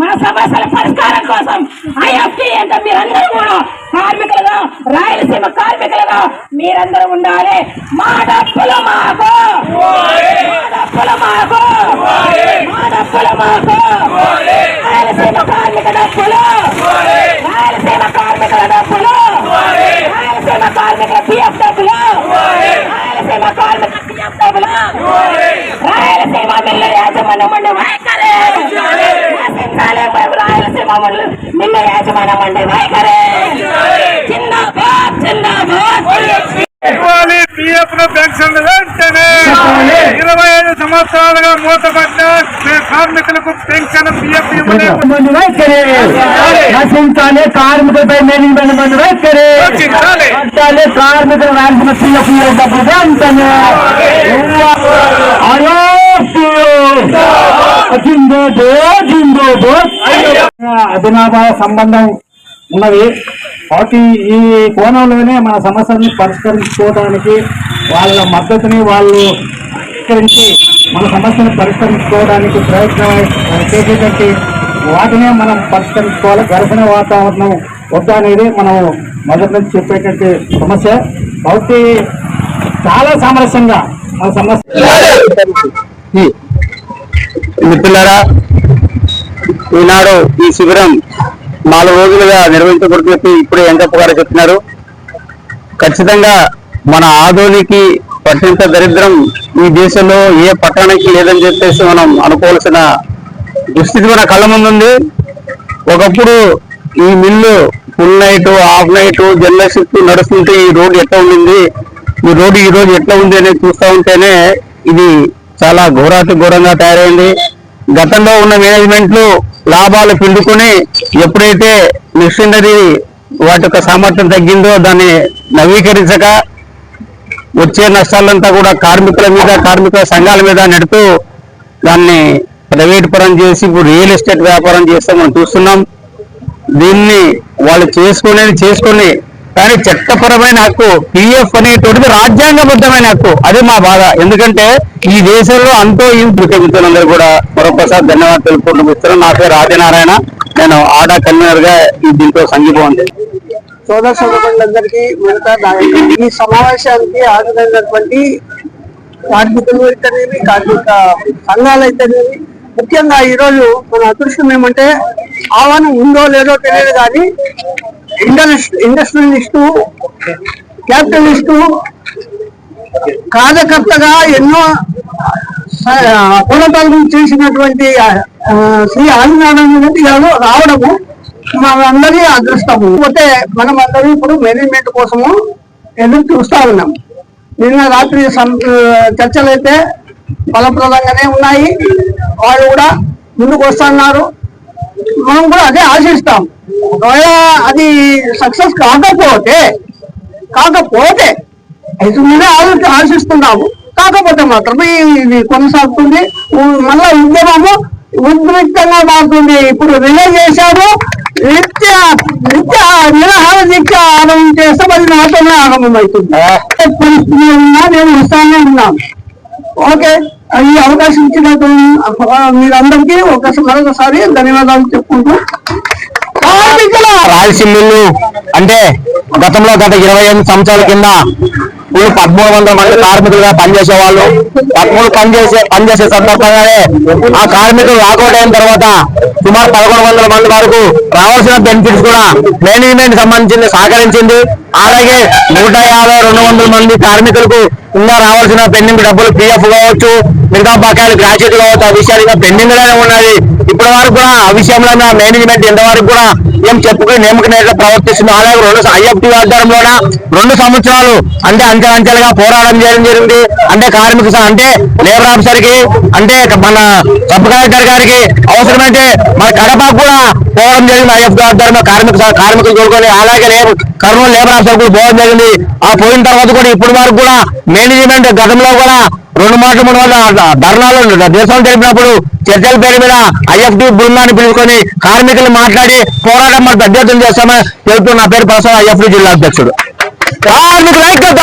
మన సమస్యల పరిష్కారం కోసం ఐఎఫ్టీ అంటే మీరందరూ కూడా కార్మికులుగా రాయలసీమ కార్మికులుగా మీరందరూ ఉండాలి. మా డబ్బులు మాకు. డబ్బులు మాకు. మా డబ్బులు మాకు. రాయలసీమ కార్మిక డబ్బులు. రాయలసీమ కార్మికుల డబ్బులు. రాయలసీమ కార్మికుల పిఎఫ్ డబ్బులు. రాయలసీమ కార్మికుల పిఎఫ్ డబ్బులు. రాయలసీమ మిల్లు యాజమాన్యం ఉండే వైఖరి నశించాలి బాబు రాయలసీమ మిల్లు మిల్లు యాజమాన్యం ఉండే వైఖరి జిందాబాద్ జిందాబాద్ ఇవ్వాలి పిఎఫ్ను పెన్షన్ వెంటనే ఇరవై ఐదు సంవత్సరాలుగా మూతపడ్డ మీ కార్మికులకు పెన్షన్ పిఎఫ్ ఇవ్వలేదు మంది వైఖరి నశించాలి కార్మికులపై మేనేజ్మెంట్ మంది వైఖరి రక్షించాలి. కట్టాలి కార్మికుల రాల్సిన పిఎఫ్ డబ్బులు వెంటనే అభినాభావ సంబంధం ఉన్నది. కాబట్టి ఈ కోణంలోనే మన సమస్యలను పరిష్కరించుకోవడానికి వాళ్ళ మద్దతుని వాళ్ళు స్వీకరించి మన సమస్యను పరిష్కరించుకోవడానికి ప్రయత్నం చేసేటట్టు వాటినే మనం పరిష్కరించుకోవాలి. ఘర్షణ వాతావరణం వద్దా అనేది మనం మొదటి నుంచి చెప్పేటట్టు సమస్య. కాబట్టి చాలా సామరస్యంగా మన సమస్య మిత్రులారా ఈనాడు ఈ శిబిరం నాలుగు రోజులుగా నిర్వహించబడుతున్నట్టు ఇప్పుడే ఎంకప్ప గారు చెప్తున్నారు ఖచ్చితంగా మన ఆధోనికి పట్టింత దరిద్రం ఈ దేశంలో ఏ పట్టణానికి లేదని చెప్పేసి మనం అనుకోవాల్సిన దుస్థితి మన కళ్ళ ముందుంది ఒకప్పుడు ఈ mill full night half night general shift నడుస్తుంటే ఈ రోడ్డు ఎట్లా ఉండింది? ఈ రోడ్డు ఈ రోజు ఎట్లా ఉంది అనేది చూస్తూ ఉంటేనే ఇది చాలా ఘోరాతి ఘోరంగా తయారైంది. గతంలో ఉన్న మేనేజ్మెంట్లు లాభాలు పిండుకొని ఎప్పుడైతే మిషనరీ వాటి యొక్క సామర్థ్యం తగ్గిందో దాన్ని నవీకరించక వచ్చే నష్టాలంతా కూడా కార్మికుల మీద కార్మికుల సంఘాల మీద నెడుతూ దాన్ని ప్రైవేట్ పరం చేసి ఇప్పుడు రియల్ ఎస్టేట్ వ్యాపారం చేస్తే మనం చూస్తున్నాం. దీన్ని వాళ్ళు చేసుకునేది చేసుకొని కానీ చట్టపరమైన హక్కు పిఎఫ్ అనేటువంటిది రాజ్యాంగబద్ధమైన హక్కు. అది మా బాధ. ఎందుకంటే ఈ దేశంలో అంతో ఈ మిత్రులందరూ కూడా మరొకసారి ధన్యవాదాలు తెలుపుకుంటూ మిత్రులు నా పేరు ఆదినారాయణ. నేను ఆడా కన్వీనర్గా ఈ దీంట్లో సంఘీభావం సోదర సోదరులందరికీ మిగతా ఈ సమావేశానికి హాజరైనటువంటి కార్మికులు అయితేనేమి కార్మిక సంఘాలు అయితేనేమి ముఖ్యంగా ఈరోజు మన అదృష్టం ఏమంటే ఆహ్వానం ఉందో లేదో తెలియదు కానీ ఇండస్ట్రీ ఇండస్ట్రియలిస్టు క్యాపిటలిస్టు కార్యకర్తగా ఎన్నో పోరాటాలు చేసినటువంటి శ్రీ ఆదినారాయణ రెడ్డి గారు రావడము మనందరి అదృష్టము. పోతే మనం అందరం ఇప్పుడు మేనేజ్మెంట్ కోసము ఎదురు చూస్తా ఉన్నాం. నిన్న రాత్రి సం- చర్చలైతే ఫలప్రదంగానే ఉన్నాయి. వాళ్ళు కూడా ముందుకు వస్తున్నారు. మనం కూడా అదే ఆశిస్తాం. ఒకవేళ అది సక్సెస్ కాకపోతే కాకపోతే మీరే ఆలోచి ఆశిస్తున్నాము. కాకపోతే మాత్రమే ఇది కొనసాగుతుంది. మళ్ళా ఉద్యమము ఉద్రిక్తంగా మారుతుంది. ఇప్పుడు రిలే చేశారు. నిత్య నిత్య నిరాహార దీక్ష ఆరంభం చేస్తే మరి నాతోనే ఆరంభం అవుతుంది పరిస్థితి ఉన్నా నేను వస్తానే ఉన్నాను. ఓకే ఈ అవకాశం ఇచ్చినటువంటి మీరందరికీ ఒక మరొకసారి ధన్యవాదాలు చెప్పుకుంటూ కార్మికుల రాయలసీమలు అంటే గతంలో గత ఇరవై ఎనిమిది సంవత్సరాల కింద ఇప్పుడు పదమూడు వందల మంది కార్మికులుగా పనిచేసే వాళ్ళు పదమూడు పనిచేసే పనిచేసే సందర్భంగానే ఆ కార్మికులు లాకౌట్ అయిన తర్వాత సుమారు పదకొండు వందల మంది వరకు రావాల్సిన బెనిఫిట్స్ కూడా మేనేజ్మెంట్ సంబంధించింది సహకరించింది. అలాగే నూట యాభై రెండు వందల మంది కార్మికులకు ఇంకా రావాల్సిన పెండింగ్ డబ్బులు పిఎఫ్ కావచ్చు మిగతా బకాయిలు గ్రాడ్యుయేట్ కావచ్చు ఆ విషయాలు ఇంకా పెండింగ్లోనే ఉన్నది ఇప్పటి వరకు కూడా ఆ విషయంలో మేనేజ్మెంట్ ఇంతవరకు కూడా ఏం చెప్పుకుని నియమకనేట్లా ప్రవర్తిస్తుంది. అలాగే రెండు ఐఎఫ్టీ ఆధారంలోన రెండు సంవత్సరాలు అంటే అంచెలంచెలుగా పోరాటం చేయడం జరిగింది. అంటే కార్మిక అంటే లేబర్ ఆఫీసర్కి అంటే మన సబ్ కలెక్టర్ గారికి అవసరమైతే మన కడపకు కూడా పోవడం జరిగింది. ఐఎఫ్ ఆధ్వర్యంలో కార్మిక కార్మికులు కోరుకొని అలాగే లేబర్ కర్నూలు లేబర్ ఆఫీసర్ కూడా పోవడం జరిగింది. ఆ పోయిన తర్వాత కూడా ఇప్పటి వరకు కూడా మేనేజ్మెంట్ గతంలో కూడా రెండు మాటలు మూడు వందల ధర్నాలు దేశం జరిపినప్పుడు చర్చల పేరు మీద ఐఎఫ్టీ బృందాన్ని పిలుచుకొని కార్మికులు మాట్లాడి పోరాటం మరి అధ్యక్షం చేస్తామని చెబుతూ నా పేరు ప్రసాద్ ఐఎఫ్టీ జిల్లా అధ్యక్షుడు. కార్మికుల ఐక్యత